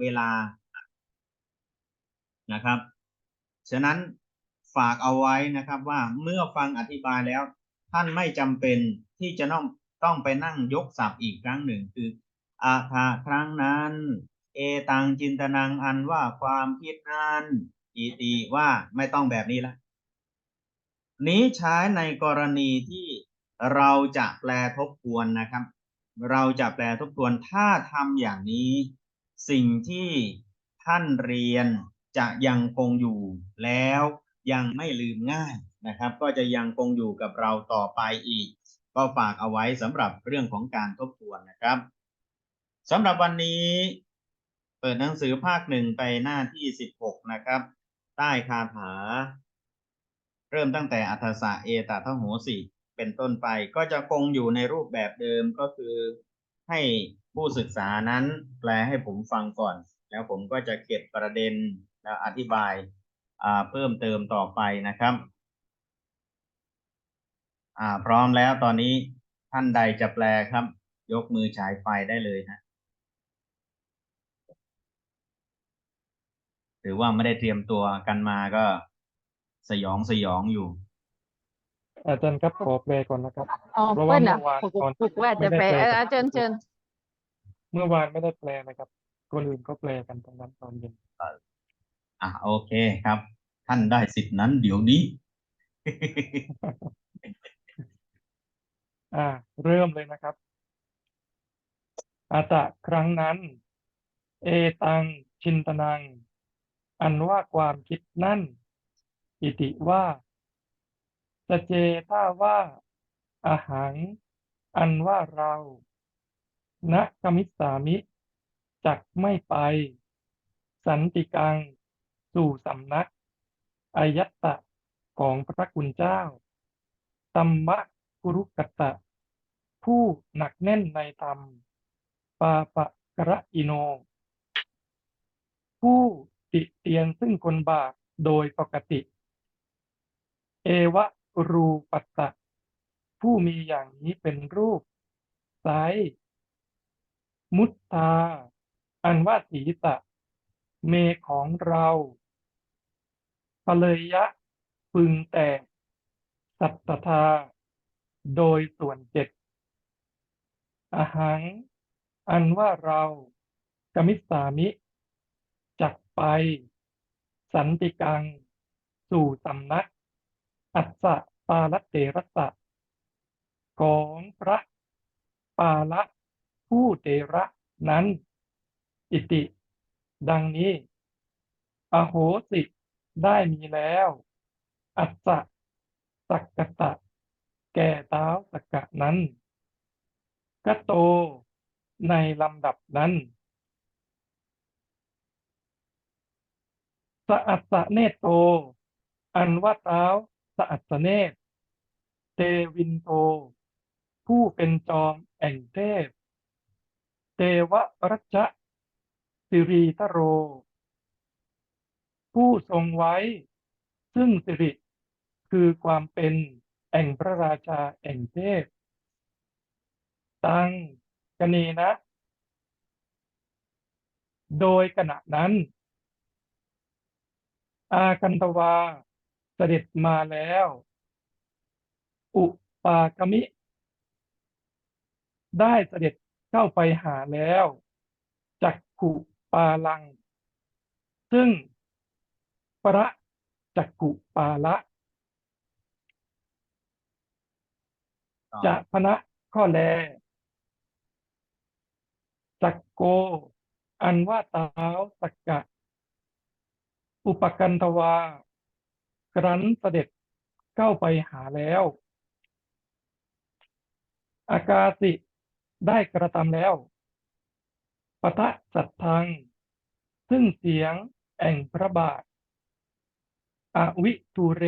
เวลานะครับ ฉะนั้นฝากเอาไว้นะครับว่าเมื่อฟังอธิบายแล้ว ท่านไม่จำเป็นที่จะต้องต้องไปนั่งยกศัพท์อีกครั้งหนึ่งคืออาทาครั้งนั้น เอตังจินตนังอันว่าความคิดนั้นอิติว่าไม่ต้องแบบนี้ละ นี้ใช้ในกรณีที่เราจะแปลทบทวนนะครับ เราจะแปลทบทวนถ้าทำอย่างนี้ สิ่งที่ท่านเรียนจะยังคงอยู่แล้วยังไม่ลืมง่ายนะครับ ก็จะยังคงอยู่กับเราต่อไปอีก ก็ฝากเอาไว้สำหรับเรื่องของการทบทวนนะครับสำหรับวันนี้เปิดหนังสือภาคหนึ่งไปหน้าที่สิบหกนะครับ ใต้คาถา เริ่มตั้งแต่อัฏฐสะเอตทโหสิเป็นต้นไปก็จะคงอยู่ในรูปแบบเดิมก็คือ ให้ผู้ศึกษานั้นแปลให้ผมฟังก่อน แล้วผมก็จะเก็บประเด็นแล้วอธิบายาเพิ่มเติมต่อไปนะครับพร้อมแล้วตอนนี้ท่านใดจะแปลครับ ยกมือฉายไฟได้เลยนะหรือว่าไม่ได้เตรียมตัวกันมาก็สยองสยองอยู่ อาจารย์ครับขอแปลก่อนนะครับ อ๋อเพราะว่าเปิ้ลอะเมื่อวานฝึกตอนฝึกว่าไม่จะได้แปลแปลเออครับเชิญเชิญเมื่อวานไม่ได้แปลนะครับ คนอื่นก็แปลกันตรงนั้นตอนเย็นอะโอเคครับ ท่านได้สิทธินั้นเดี๋ยวนี้ อ่า เริ่มเลยนะครับ อาตะครั้งนั้น เอตังชินตนัง อันว่าความคิดนั่น อิติว่า สเจถ้าว่า อาหังอันว่าเราณกมิสสามิ จักไม่ไป สันติกัง สู่สำนัก อายัตตะของพระคุณเจ้าตัมมะกุรุกัตตะ ผู้หนักแน่นในธรรม ปาปะกระอิโน ผู้ติเตียนซึ่งคนบาปโดยปกติ เอวะ รูปัตตะ ผู้มีอย่างนี้เป็นรูปไซมุตตา อันว่าสีตะ เมของเราปเลยยะ พึงแต่ สัตตทาโดยส่วนเจ็ดอาหัง อันว่าเรากมิสสามิ จักไป สันติกัง สู่สำนัก อัสสะปาลเตระสะ ของพระปาละผู้เตระนั้น อิติ ดังนี้ อโหสิได้มีแล้ว อัสสะสักกตะ แก่เท้าสักกะนั้นกโตในลำดับนั้นสะอัสสะเนโต อันว่าเท้า สะอัสสะเนตเตวินโต ผู้เป็นจอมแอ่งเทพเทวรัชสิรีทโร ผู้ทรงไว้ ซึ่งสิริคือความเป็นแอ่งพระราชาแอ่งเทพ ตังกนีนะ โดยขณะนั้น อาคันตวา เสด็จมาแล้ว อุปากมิ ได้เสด็จเข้าไปหาแล้วจักขุปาลัง ซึ่งประจักขุปาละจะพนะข้อแลจักโก อันว่าเท้าสักกะ อุปกันตวา ครั้นเสด็จเข้าไปหาแล้ว อากาสิได้กระทำแล้วปะทะสัตทัง ซึ่งเสียงแอ่งพระบาท อวิทูเร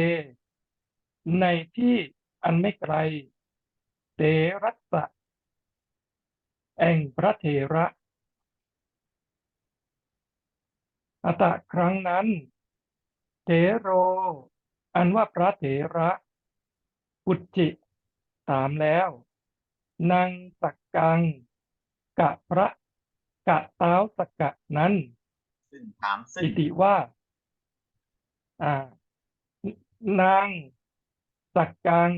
ในที่อันไม่ไกล เตรัสะแอ่งพระเถระอัตะครั้งนั้นเถโร อันว่าพระเถระปุจจิถามแล้วนางสักกัง กะพระกะเท้าสกกะนั้น ซึ่งถามซึ่งอิติว่า อ่านางสักกัง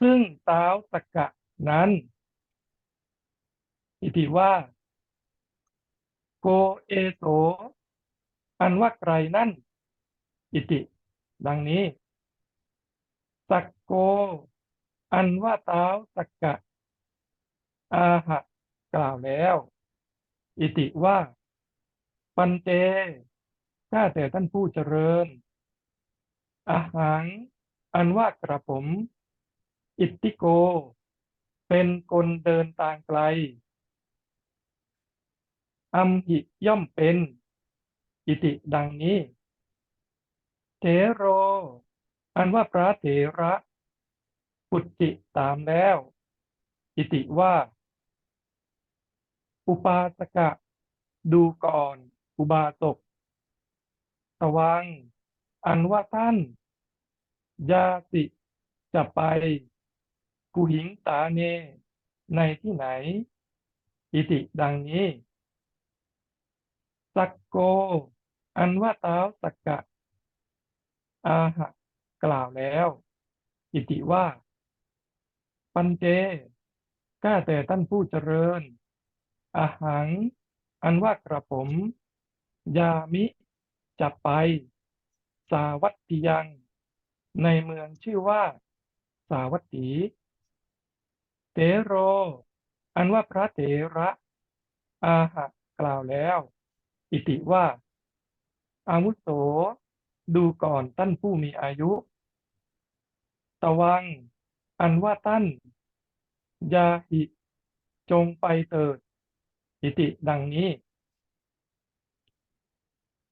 ซึ่งเท้าวสักกะนั้น อิติว่า โกเอโสอันว่าไกรนั่น อิติ ดังนี้ สักโก อันว่าเท้าสักกะ อาหะกล่าวแล้ว อิติว่า ปันเตข้าแต่ท่านผู้เจริญ อาหารอันว่ากระผม อิตติโก เป็นคนเดินทางไกล อัมหิย่อมเป็น อิติดังนี้ เถโร อันว่าพระเถระปุจจิตามแล้ว อิติว่า อุปาสกะ ดูก่อน อุบาสกตวัง อันว่าท่าน ยาสิจะไป กุหิงตาเน ในที่ไหน อิติดังนี้ สักโก อันว่าเท้าสักกะ อาหะกล่าวแล้ว อิติว่า ปัญเจข้าแต่ท่านผู้เจริญ อาหัง อันว่ากระผม ยามิจะไป สาวัตติยัง ในเมืองชื่อว่า สาวัตถี เตโร อันว่าพระเถระ อาหะกล่าวแล้ว อิติว่า อาวุโส ดูก่อนท่านผู้มีอายุตวัง อันว่าท่านยาหิ จงไปเถิดอิติดังนี้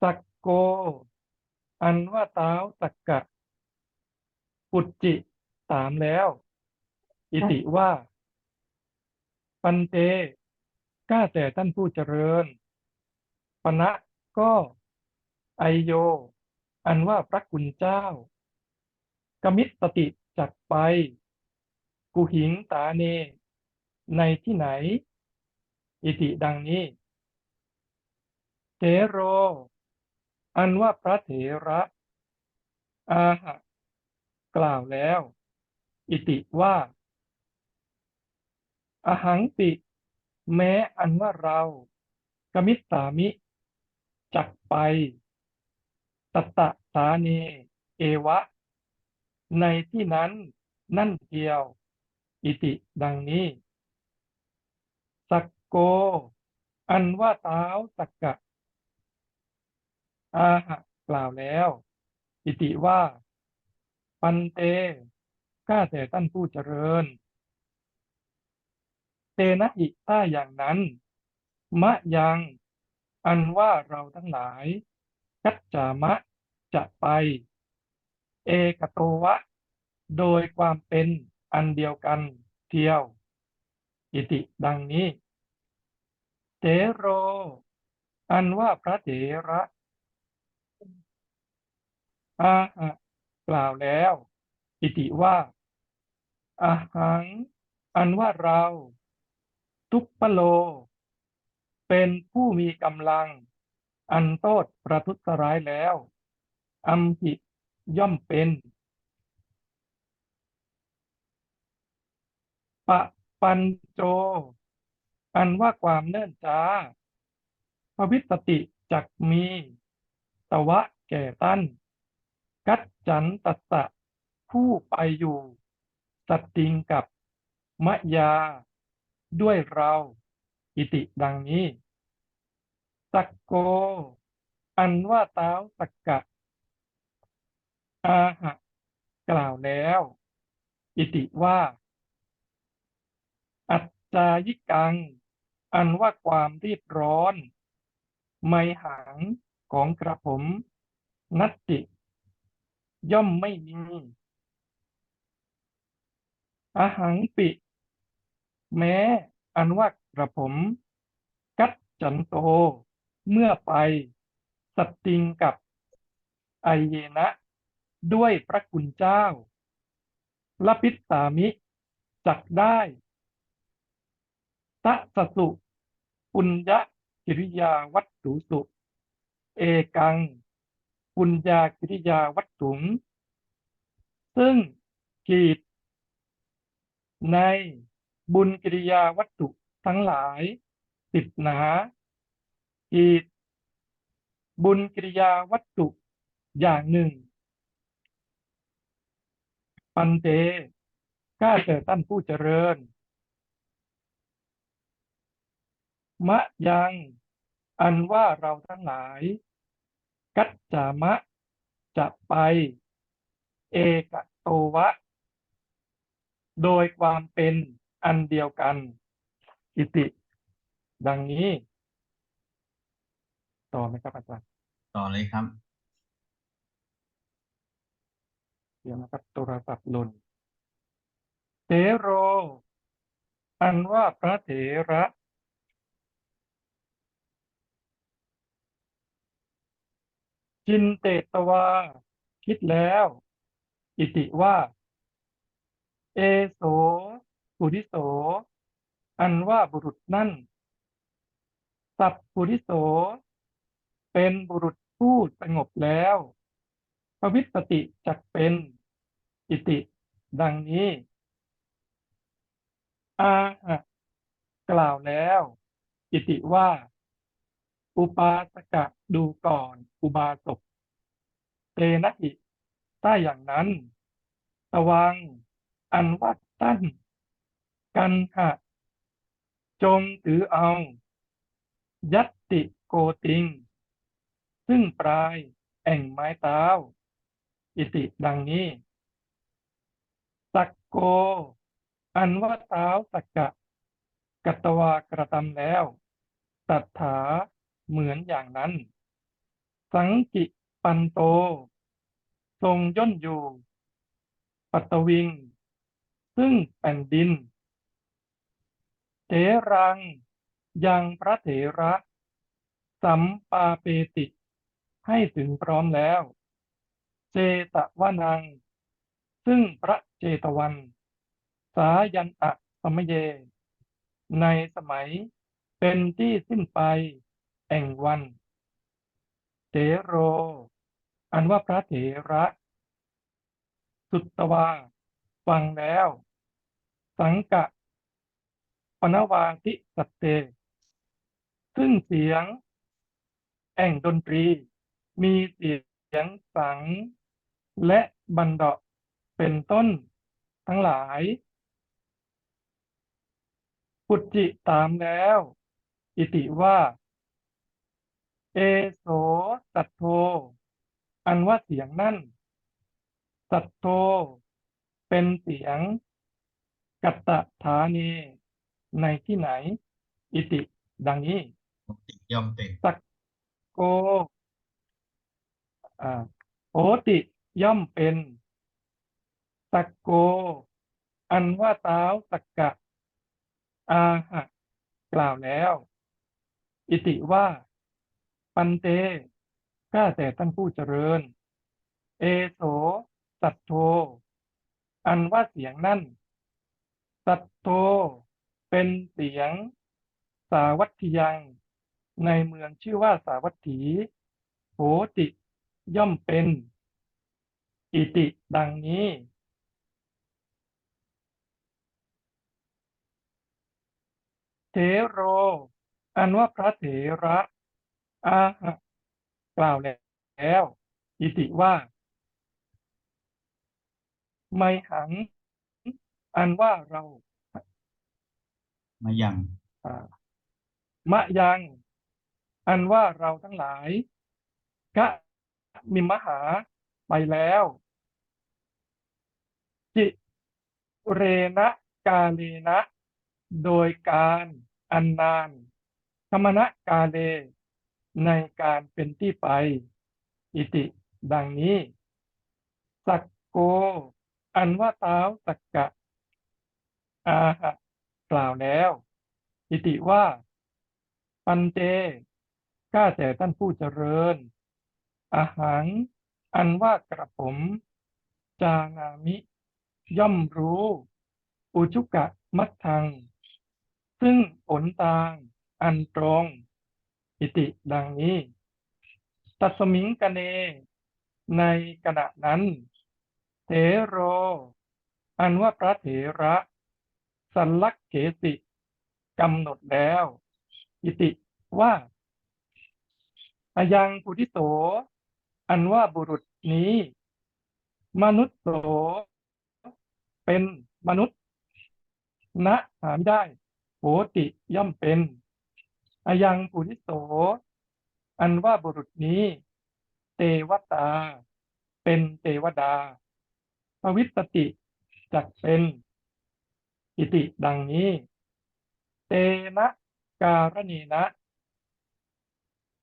สักโก อันว่าเท้าสักกะปุจจิตามแล้ว อิติว่า ปันเตข้าแต่ท่านผู้เจริญปณะก็ไอโย อันว่าพระคุณเจ้ากมิตติจักไปกุหิงตาเน ในที่ไหน อิติดังนี้เถโร อันว่าพระเถระ อาหะ กล่าวแล้ว อิติว่าอาหังติ แม้อันว่าเรากมิตสามิ จักไป ตตะสาเนเอวะ ในที่นั้นนั่นเทียว อิติดังนี้ สักโก อันว่าเท้าสักกะ อาหะกล่าวแล้ว อิติว่า ปันเตข้าแต่ท่านผู้เจริญ เตนะอิถ้าอย่างนั้น มะยัง อันว่าเราทั้งหลาย กัจจามะจะไป เอกโตวะ โดยความเป็นอันเดียวกันเที่ยว อิติดังนี้เถโร อันว่าพระเถระอาหะกล่าวแล้ว อิติว่าอาหัง อันว่าเรา ทุปปโล เป็นผู้มีกำลัง อันโทษประทุษร้ายแล้ว อัมหิย่อมเป็น ปะปันโจ อันว่าความเนิ่นช้าพระวิสติจักมี ตวะแก่ตั้น กัจจันตัสสะ ผู้ไปอยู่ สัตติงกับมะยา ด้วยเรา อิติดังนี้ สักโก อันว่าเท้าสักกะ อาหะ กล่าวแล้ว อิติว่า อัจจายิกัง อันว่าความรีบร้อน ไมหังของกระผม นัตติ ย่อมไม่มีอาหังปิ แม้ อันว่ากระผม กัจจันโต เมื่อไปสัตติงกับไอเยนะ ด้วยพระคุณเจ้าลพิสามิจักได้ตะสสุปุญญกิริยาวัตถุสุ เอกัง ปุญญากิริยาวัตถุง ซึ่งขีด ในบุญกิริยาวัตถุทั้งหลายสิบหนา ขีดบุญกิริยาวัตถุอย่างหนึ่ง ปันเตข้าแต่ท่านผู้เจริญ มะยังอันว่าเราทั้งหลาย กัจจามะ จะไป เอกโตวะ โดยความเป็นอันเดียวกัน อิติ ดังนี้ ต่อไหมครับอาจารย์ต่อเลยครับเดี๋ยวนะครับโทรศัพท์หล่นเตโร อันว่าพระเถระ จินเตตวา คิดแล้ว อิติว่า เอโสปุริโส อันว่าบุรุษนั่น สัพปุริโส เป็นบุรุษผู้สงบแล้วพวิสติจักเป็นอิติ ดังนี้ อาหะกล่าวแล้ว อิติว่า อุปาสกะดูก่อน อุบาสกเตนะหิถ้าอย่างนั้นตวัง อันว่าตั้น กันหะจงถือเอา ยัตติโกติง ซึ่งปลายแอ่งไม้เท้า อิติดังนี้ สักโก อันว่าเท้าสักกะ กัตวากระทำแล้วตัดถาเหมือนอย่างนั้น สังกิปันโต ทรงย่นอยู่ ปัตตวิง ซึ่งแผ่นดินเถรังยังพระเถระ สัมปาเปติ ให้ถึงพร้อมแล้ว เจตวานัง ซึ่งพระเจตวัน สายันอะสมเย ในสมัยเป็นที่สิ้นไปแห่งวันเถโร อันว่าพระเถระ สุตตวา ฟังแล้ว สังกะปนวาทิสัตเต ซึ่งเสียงแอ่งดนตรี มีเสียงสัง และบันเดาะเป็นต้นทั้งหลายปุจจิตามแล้ว อิติว่า เอโสสัตโธอันว่าเสียงนั่น สัตโธเป็นเสียง กัตตฐานีในที่ไหน อิติดังนี้ติย่อมเป็นสักโกอ่า โหติย่อมเป็นสักโก อันว่าเท้าสักกะ อาหะกล่าวแล้ว อิติว่า ปันเตข้าแต่ท่านผู้เจริญ เอโสสัตโธอันว่าเสียงนั่น สัตโธเป็นเสียง สาวัตถิยัง ในเมืองชื่อว่าสาวัตถีโหติ ย่อมเป็นอิติดังนี้เถโร อันว่าพระเถระอาหะกล่าวแล้ว อิติว่าไมหัง อันว่าเรามายังอ่ามะยัง อันว่าเราทั้งหลายกะ มิมหาไปแล้วจิเรนะกาเลนะ โดยการอันนานธรรมณกาเล ในการเป็นที่ไป อิติ ดังนี้ สักโก อันว่าเท้าสักกะ อาหะกล่าวแล้ว อิติว่า ปันเจข้าแต่ท่านผู้เจริญ อาหาร อันว่ากระผม จานามิ ย่อมรู้ อุจุกะมัทธัง ซึ่งผลทาง อันตรง อิติดังนี้ ตัสมิงกเน ในขณะนั้น เถโร อันว่าพระเถระสันลักเขสิกำหนดแล้ว อิติว่าอายังปุริโส อันว่าบุรุษนี้ มนุษย์โสเป็นมนุษย์ ณหาไม่ได้โหติย่อมเป็นอายังปุริโส อันว่าบุรุษนี้ เตวตา เป็นเทวดาภวิตติจักเป็น อิติดังนี้ เตนะการณีนะ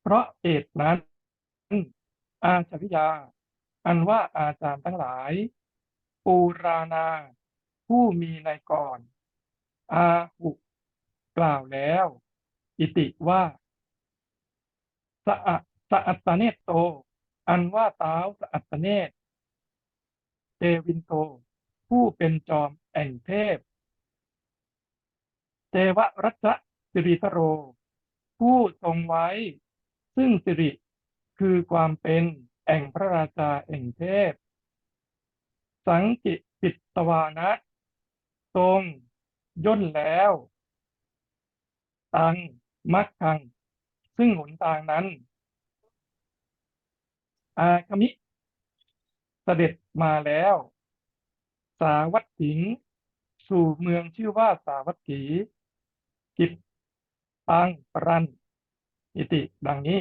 เพราะเหตุนั้น อาชวิยา อันว่าอาจารย์ทั้งหลาย ปูรานา ผู้มีในก่อน อาหุกล่าวแล้ว อิติว่าสะสะอัตเนตโต อันว่าเท้าวสะอัตเนตเตวินโต ผู้เป็นจอมแอ่งเทพเทวรัชสิริทโร ผู้ทรงไว้ ซึ่งสิริ คือความเป็นแอ่งพระราชาแอ่งเทพ สังกิปิตวานะทรงย่นแล้ว ตังมักคัง ซึ่งหนทางนั้น อาคมิเสด็จมาแล้ว สาวัตถิง สู่เมืองชื่อว่าสาวัตถีกิจตังปรัน อิติดังนี้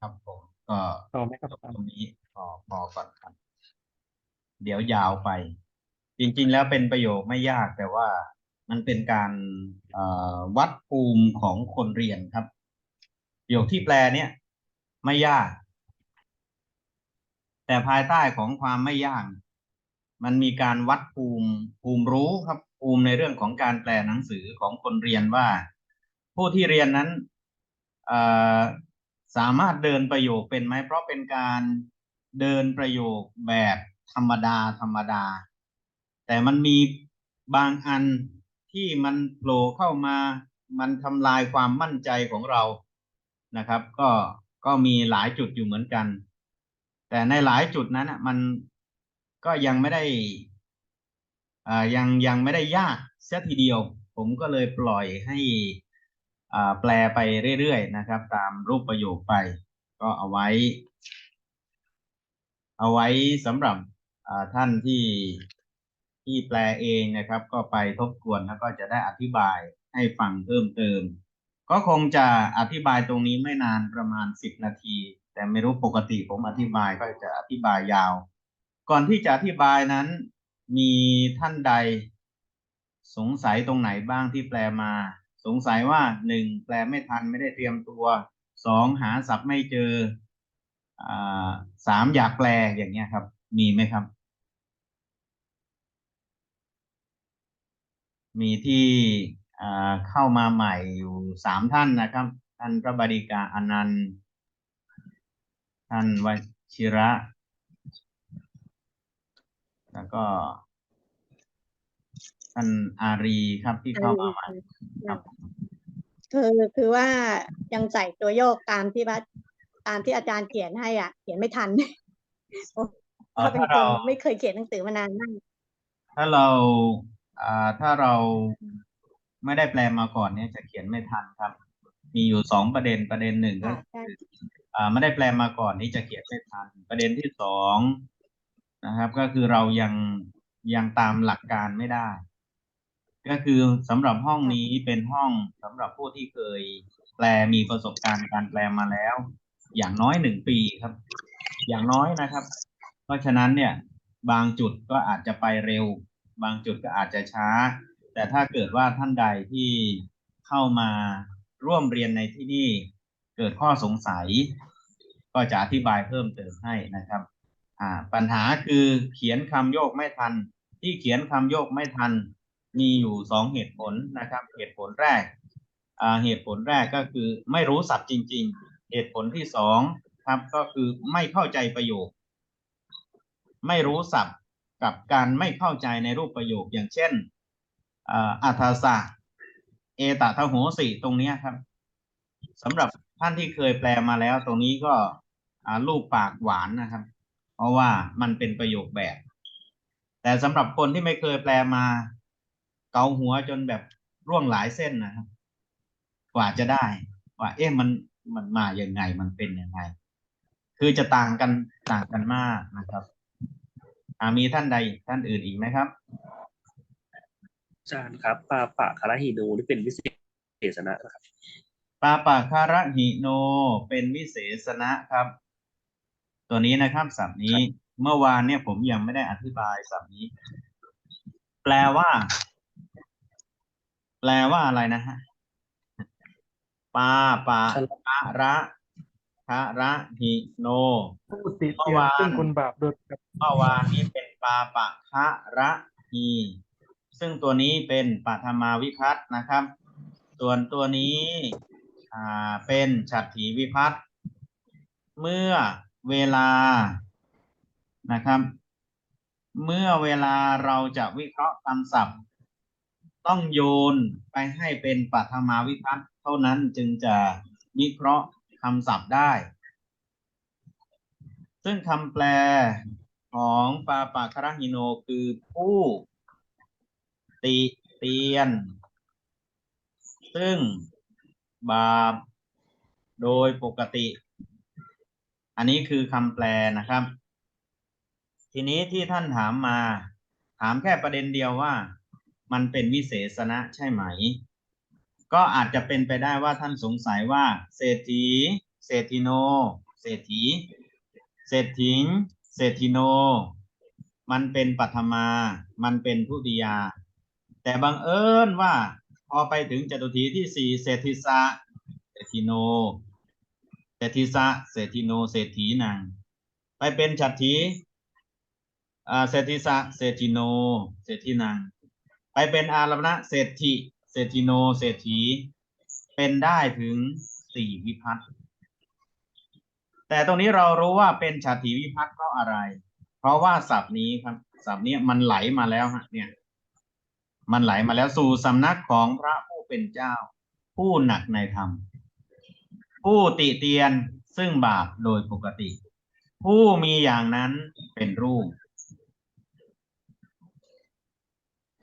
ครับผม ก็ต่อไหมครับจบอาจารตย์รงนี้พอพอก่อนครับ เดี๋ยวยาวไป จริง ๆ แล้วเป็นประโยคไม่ยากแต่ว่ามันเป็นการเอ่อวัดภูมิของคนเรียนครับ ประโยคที่แปลเนี่ย ไม่ยาก แต่ภายใต้ของความไม่ยาก มันมีการวัดภูมิภูมิรู้ครับ ภูมิในเรื่องของการแปลหนังสือของคนเรียนว่า ผู้ที่เรียนนั้นเอ่อ สามารถเดินประโยคเป็นไหม เพราะเป็นการเดินประโยคแบบธรรมดาธรรมดา แต่มันมีบางอันที่มันโผล่เข้ามา มันทำลายความมั่นใจของเรานะครับ ก็ก็มีหลายจุดอยู่เหมือนกัน แต่ในหลายจุดนั้นมันก็ยังไม่ได้อ่ายังยังไม่ได้ยากเสียทีเดียว ผมก็เลยปล่อยให้ แปลไปเรื่อยๆนะครับ ตามรูปประโยคไป ก็เอาไว้ เอาไว้สำหรับอ่าท่านที่ที่แปลเองนะครับ ก็ไปทบทวนแล้วก็จะได้อธิบายให้ฟังเพิ่มเติม ก็คงจะอธิบายตรงนี้ไม่นานประมาณสิบนาที แต่ไม่รู้ปกติผมอธิบายก็จะอธิบายยาว ก่อนที่จะอธิบายนั้น มีท่านใด สงสัยตรงไหนบ้างที่แปลมา สงสัยว่าหนึ่งแปลไม่ทันไม่ได้เตรียมตัวสองหาศัพท์ไม่เจออ่าสามอยากแปลอย่างเงี้ยครับ มีไหมครับ มีที่อ่าเข้ามาใหม่อยู่สามท่านนะครับ ท่านพระบดิกาอนันต์ ท่านวชิระ แล้วก็ ท่านอารีครับที่เข้ามาใหม่ครับ คือคือว่ายังใส่ตัวโยกตามที่ว่าตามที่อาจารย์เขียนให้อะ เขียนไม่ทันเอ่อถ้าเป็นถ้าคเรานไม่เคยเขียนหนังสือมานานมากถ้าเราอ่าถ้าเราไม่ได้แปลมาก่อนเนี่ยจะเขียนไม่ทันครับ มีอยู่สองประเด็นประเด็นหนึ่งก็ค่ะใช่คืออ่าไม่ได้แปลมาก่อนนี่จะเขียนไม่ทัน ประเด็นที่สองนะครับ ก็คือเรายังยังตามหลักการไม่ได้ ก็คือสำหรับห้องนี้เป็นห้องสำหรับผู้ที่เคยแปลมีประสบการณ์การแปลมาแล้ว อย่างน้อยหนึ่งปีครับ อย่างน้อยนะครับ เพราะฉะนั้นเนี่ย บางจุดก็อาจจะไปเร็ว บางจุดก็อาจจะช้า แต่ถ้าเกิดว่าท่านใดที่เข้ามาร่วมเรียนในที่นี่เกิดข้อสงสัย ก็จะอธิบายเพิ่มเติมให้นะครับอ่าปัญหาคือเขียนคำโยกไม่ทัน ที่เขียนคำโยกไม่ทัน มีอยู่สองเหตุผลนะครับ เหตุผลแรกเหตุผลแรกก็คือไม่รู้ศัพท์จริง ๆ เหตุผลที่สองครับก็คือไม่เข้าใจประโยค ไม่รู้ศัพท์กับการไม่เข้าใจในรูปประโยคอย่างเช่นอัธสะเอตทโหสิตรงนี้ครับสำหรับท่านที่เคยแปลมาแล้ว ตรงนี้ก็รูปปากหวานนะครับ เพราะว่ามันเป็นประโยคแบบ แต่สำหรับคนที่ไม่เคยแปลมา เกาหัวจนแบบร่วงหลายเส้นนะครับ กว่าจะได้ ว่า เอ๊ะมันมันมาอย่างไงมันเป็นยังไง คือจะต่างกันต่างกันมากนะครับอ่ามีท่านใดท่านอื่นอีกไหมครับอาจารย์ครับปาปะคาราฮิโนนี่เป็นวิเศษณะนะครับปาปะคาระหิโนเป็นวิเศษณะครับ ตัวนี้นะครับศัพท์นี้เมื่อวานเนี่ยผมยังไม่ได้อธิบายศัพท์นี้ แปลว่า แปลว่าอะไรนะฮะปาปะคาระคาระหิโนผู้ติเตียนเมื่อวานซึ่งคนบาปโดยปกติเมื่อวานนี้เป็นปาปะคะระหีซึ่งตัวนี้เป็นปัทมาวิพัตน์นะครับ ส่วนตัวนี้อ่าเป็นฉัตรถีวิพัตน์เมื่อเวลานะครับ เมื่อเวลาเราจะวิเคราะห์คำศัพท์ ต้องโยนไปให้เป็นปัทมาวิพัตน์เท่านั้นจึงจะวิเคราะห์คำศัพท์ได้ ซึ่งคำแปลของปาปาคาราฮิโนคือผู้ติเตียน ซึ่งบาปโดยปกติ อันนี้คือคำแปลนะครับ ทีนี้ที่ท่านถามมา ถามแค่ประเด็นเดียวว่า มันเป็นวิเศษณะใช่ไหม ก็อาจจะเป็นไปได้ว่าท่านสงสัยว่า เศรษฐี เศรษฐิโน เศรษฐี เศรษฐิงเศรษฐิโน มันเป็นปัทมา มันเป็นทุติยา แต่บังเอิญว่า พอไปถึงจตุทีที่สี่เศรษฐิสะเศรษฐิโน เศรษฐิสะเศรษฐิโน เศรษฐีนางไปเป็นฉัตรถีอ่าเศรษฐิสะเศรษฐิโน เศรษฐีนาง ไปเป็นอารมณะเศรษฐิเศรษฐิโนเศรษฐี เป็นได้ถึงสี่วิพัตน์แต่ตรงนี้เรารู้ว่าเป็นฉัตรถีวิพัตน์เพราะอะไร เพราะว่าศัพท์นี้ครับศัพท์นี้มันไหลมาแล้วฮะเนี่ย มันไหลมาแล้วสู่สำนักของพระผู้เป็นเจ้า ผู้หนักในธรรม ผู้ติเตียนซึ่งบาปโดยปกติ ผู้มีอย่างนั้นเป็นรูป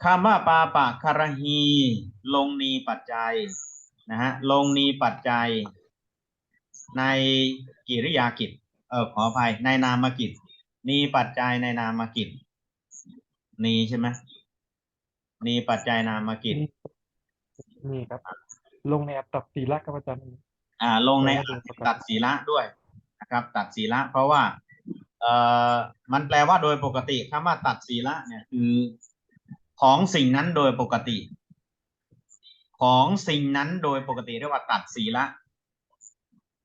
คำว่าปาปะคารหี ลงนีปัจจัยนะฮะลงนีปัจจัย ในกิริยากิจ เออขออภัยในนามกิจ นีปัจจัยในนามกิจ นีใช่ไหมนีปัจจัยนามกิจนี่นี่ครับ ลงในอัตตศีละครับอาจารย์อ่า ลงในโดยปกติตัดศีละด้วยนะครับ ตัดศีละ เพราะว่า เอ่อมันแปลว่าโดยปกติคำว่าตัดศีละเนี่ยคือ ของสิ่งนั้นโดยปกติ ของสิ่งนั้นโดยปกติเรียกว่าตัดศีละ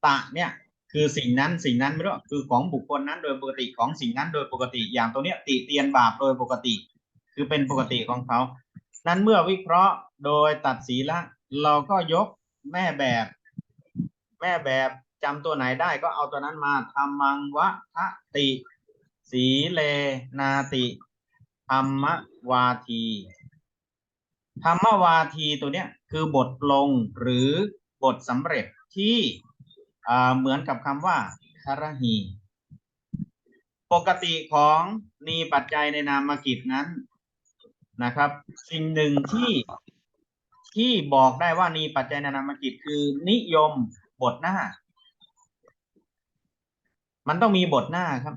ตะเนี่ยคือสิ่งนั้นสิ่งนั้นไม่รู้คือของบุคคลนั้นโดยปกติของสิ่งนั้นโดยปกติอย่างตัวเนี้ยติเตียนบาปโดยปกติ คือเป็นปกติของเขานั้นเมื่อวิเคราะห์โดยตัดศีละ เราก็ยกแม่แบบ แม่แบบจำตัวไหนได้ก็เอาตัวนั้นมาทำมังวะทะติ สีเลนาติ ธรรมวาที ธรรมวาทีตัวเนี้ยคือบทลงหรือบทสำเร็จที่เหมือนกับคำว่าคารหี ปกติของนีปัจจัยในนามกิจนั้นนะครับ สิ่งหนึ่งที่ที่บอกได้ว่านีปัจจัยในนามกิจคือนิยมบทหน้า มันต้องมีบทหน้าครับ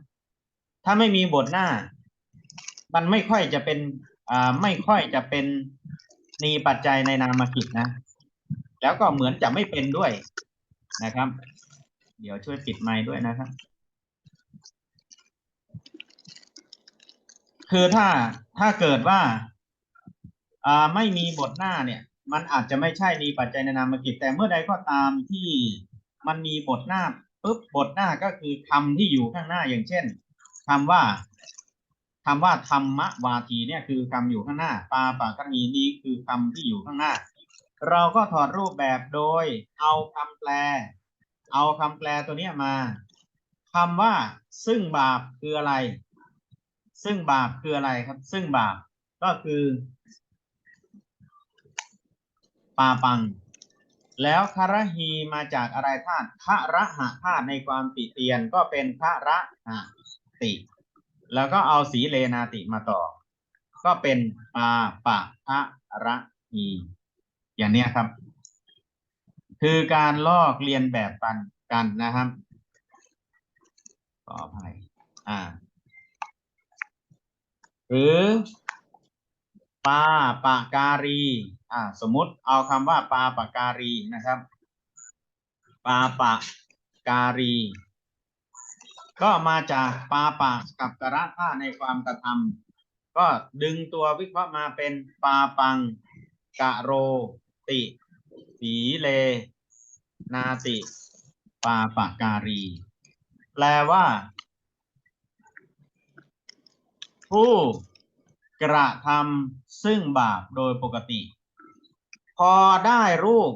ถ้าไม่มีบทหน้า มันไม่ค่อยจะเป็นอ่าไม่ค่อยจะเป็นนีปัจจัยในนามกิจนะ แล้วก็เหมือนจะไม่เป็นด้วยนะครับ เดี๋ยวช่วยปิดไมค์ด้วยนะครับ คือถ้าถ้าเกิดว่าอ่าไม่มีบทหน้าเนี่ย มันอาจจะไม่ใช่นีปัจจัยในนามกิจ แต่เมื่อใดก็ตามที่มันมีบทหน้าปุ๊บบทหน้าก็คือคำที่อยู่ข้างหน้าอย่างเช่นคำว่า คำว่าธรรมวาทีเนี่ยคือคำอยู่ข้างหน้า ปาปากนีนี้คือคำที่อยู่ข้างหน้า เราก็ถอดรูปแบบโดย เอาคำแปล เอาคำแปลตัวเนี้ยมาคำว่า ซึ่งบาปคืออะไร ซึ่งบาปคืออะไรครับ ซึ่งบาปก็คือ ปาปัง แล้วคารหีมาจากอะไรธาตุคะระหะธาตุในความติเตียนก็เป็นคะระหะติ แล้วก็เอาสีเลนาติมาต่อ ก็เป็นปาปะคะระหีอย่างเนี้ยครับ คือการลอกเลียนแบบกันกันนะครับขออภัยอ่า หรือปาปะการี อ่า สมมุติเอาคำว่าปาปะการีนะครับ ปาปะการี ก็มาจากปาปะกับกระท่าในความกระทำก็ดึงตัววิเคราะห์มาเป็นปาปังกะโรติสีเล นาติ ปาปะการี แปลว่า ผู้กระทำซึ่งบาปโดยปกติ พอได้รูป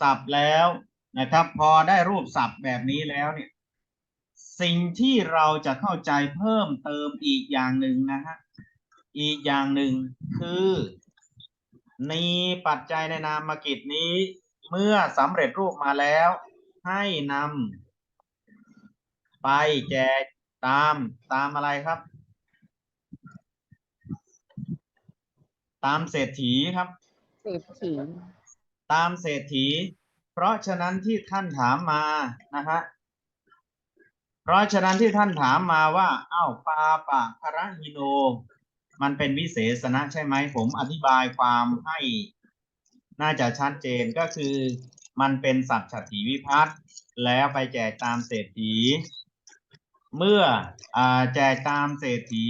ศัพท์แล้วนะครับ พอได้รูปศัพท์แบบนี้แล้วเนี่ย สิ่งที่เราจะเข้าใจเพิ่มเติมอีกอย่างหนึ่งนะฮะอีกอย่างหนึ่งคือในปัจจัยในนามกิจนี้ เมื่อสำเร็จรูปมาแล้ว ให้นำไปแจกตามตามอะไรครับ ตามเศรษฐีครับ เศรษฐี ตามเศรษฐี เพราะฉะนั้นที่ท่านถามมานะฮะ เพราะฉะนั้นที่ท่านถามมาว่า เอ้าปาปะคารหิโน มันเป็นวิเศษณะใช่ไหมผมอธิบายความให้น่าจะชัดเจนก็คือ มันเป็นสัตว์ฉัตรถีวิพัฒน์แล้วไปแจกตามเศรษฐี เมื่ออแจกตามเศรษฐี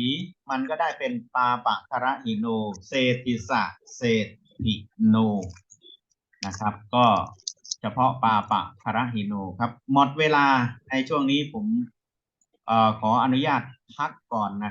มันก็ได้เป็นปาปะคารหิโน เศรษฐิสะเศรษฐิโนนะครับ ก็ เฉพาะปาปะพระหิโนครับ หมดเวลาในช่วงนี้ผมอขออนุญาตพักก่อนนะ